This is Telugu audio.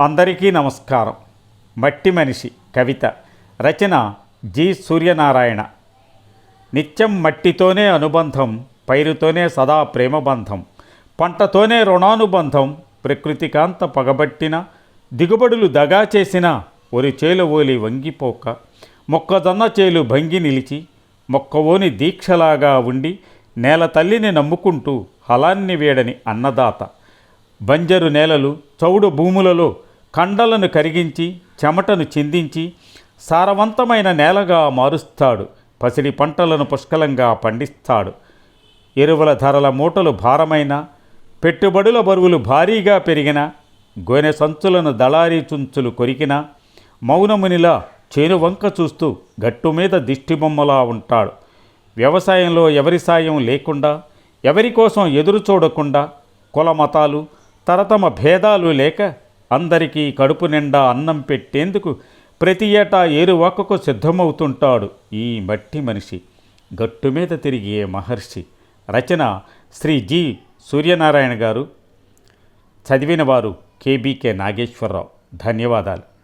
అందరికీ నమస్కారం. మట్టి మనిషి కవిత. రచన జి. సూర్యనారాయణ. నిత్యం మట్టితోనే అనుబంధం పైరుతోనే సదా ప్రేమబంధం పంటతోనే రుణానుబంధం ప్రకృతికాంత పగబట్టిన దిగుబడులు దగా చేసిన ఒరి చేలు ఓలి వంగిపోక మొక్కజొన్న చేలు భంగి నిలిచి మొక్కవోని దీక్షలాగా ఉండి నేల తల్లిని నమ్ముకుంటూ హలాన్ని వేడని అన్నదాత. బంజరు నేలలు చౌడు భూములలో కండలను కరిగించి చెమటను చిందించి సారవంతమైన నేలగా మారుస్తాడు. పసిడి పంటలను పుష్కలంగా పండిస్తాడు. ఎరువుల ధరల మూటలు భారమైన పెట్టుబడుల బరువులు భారీగా పెరిగిన గోనె సంచులను దళారీ చుంచులు కొరికిన మౌనమునిలా చేను వంక చూస్తూ గట్టు మీద దిష్టిబొమ్మలా ఉంటాడు. వ్యవసాయంలో ఎవరి సాయం లేకుండా ఎవరి కోసం ఎదురు చూడకుండా కుల మతాలు తరతమ భేదాలు లేక అందరికీ కడుపు నిండా అన్నం పెట్టేందుకు ప్రతి ఏటా ఏరువాకకు సిద్ధమవుతుంటాడు ఈ మట్టి మనిషి. గట్టు మీద తిరిగే మహర్షి. రచన శ్రీ జి. సూర్యనారాయణ గారు. చదివిన వారు కేబీకే నాగేశ్వరరావు. ధన్యవాదాలు.